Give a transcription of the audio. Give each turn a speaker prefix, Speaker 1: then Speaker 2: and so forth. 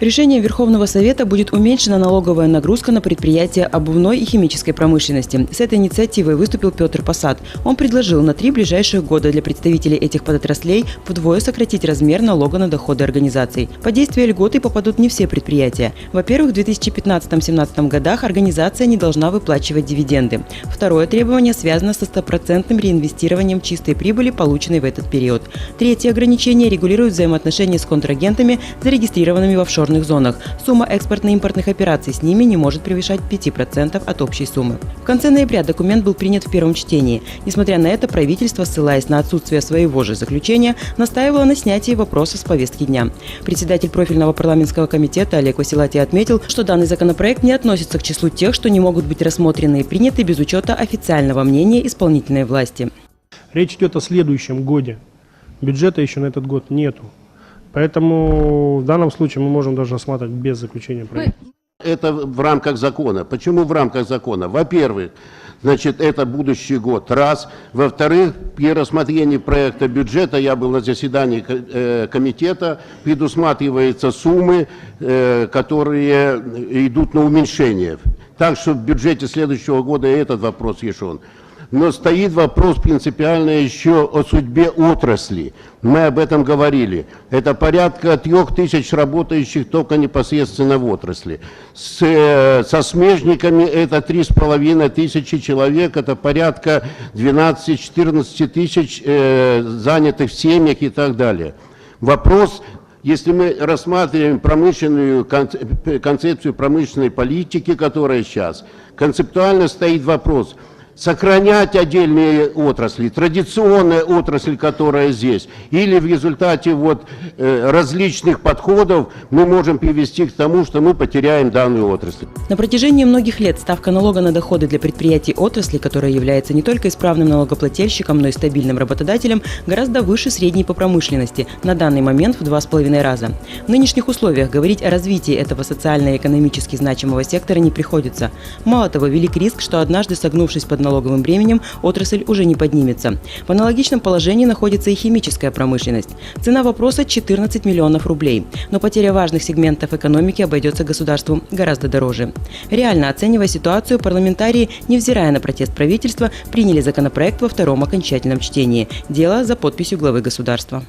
Speaker 1: Решением Верховного Совета будет уменьшена налоговая нагрузка на предприятия обувной и химической промышленности. С этой инициативой выступил Петр Посад. Он предложил на три ближайших года для представителей этих подотраслей вдвое сократить размер налога на доходы организаций. По действию льготы попадут не все предприятия. Во-первых, в 2015-2017 годах организация не должна выплачивать дивиденды. Второе требование связано со стопроцентным реинвестированием чистой прибыли, полученной в этот период. Третье ограничение регулирует взаимоотношения с контрагентами, зарегистрированными в офшорных офшорных зонах. Сумма экспортно-импортных операций с ними не может превышать 5% от общей суммы. В конце ноября документ был принят в первом чтении. Несмотря на это, правительство, ссылаясь на отсутствие своего же заключения, настаивало на снятии вопроса с повестки дня. Председатель профильного парламентского комитета Олег Василати отметил, что данный законопроект не относится к числу тех, что не могут быть рассмотрены и приняты без учета официального мнения исполнительной власти.
Speaker 2: Речь идет о следующем годе. Бюджета еще на этот год нету. Поэтому в данном случае мы можем даже рассматривать без заключения проекта.
Speaker 3: Это в рамках закона. Почему в рамках закона? Во-первых, значит, это будущий год, раз. Во-вторых, при рассмотрении проекта бюджета, я был на заседании э, комитета, предусматриваются суммы, э, которые идут на уменьшение. Так что в бюджете следующего года этот вопрос решен. Но стоит вопрос принципиально еще о судьбе отрасли. Мы об этом говорили. Это порядка трех тысяч работающих только непосредственно в отрасли. С, э, со смежниками это три с половиной тысячи человек, это порядка 12-14 тысяч э, занятых в семьях и так далее. Вопрос если мы рассматриваем промышленную концепцию промышленной политики, которая сейчас, концептуально стоит вопрос – сохранять отдельные отрасли, традиционная отрасль, которая здесь, или в результате вот э, различных подходов мы можем привести к тому, что мы потеряем данную отрасль.
Speaker 1: На протяжении многих лет ставка налога на доходы для предприятий отрасли, которая является не только исправным налогоплательщиком, но и стабильным работодателем, гораздо выше средней по промышленности, на данный момент в два с половиной раза. В нынешних условиях говорить о развитии этого социально-экономически значимого сектора не приходится. Мало того, велик риск, что однажды согнувшись под налоговым бременем, отрасль уже не поднимется. В аналогичном положении находится и химическая промышленность. Цена вопроса 14 миллионов рублей. Но потеря важных сегментов экономики обойдется государству гораздо дороже. Реально оценивая ситуацию, парламентарии, невзирая на протест правительства, приняли законопроект во втором окончательном чтении. Дело за подписью главы государства.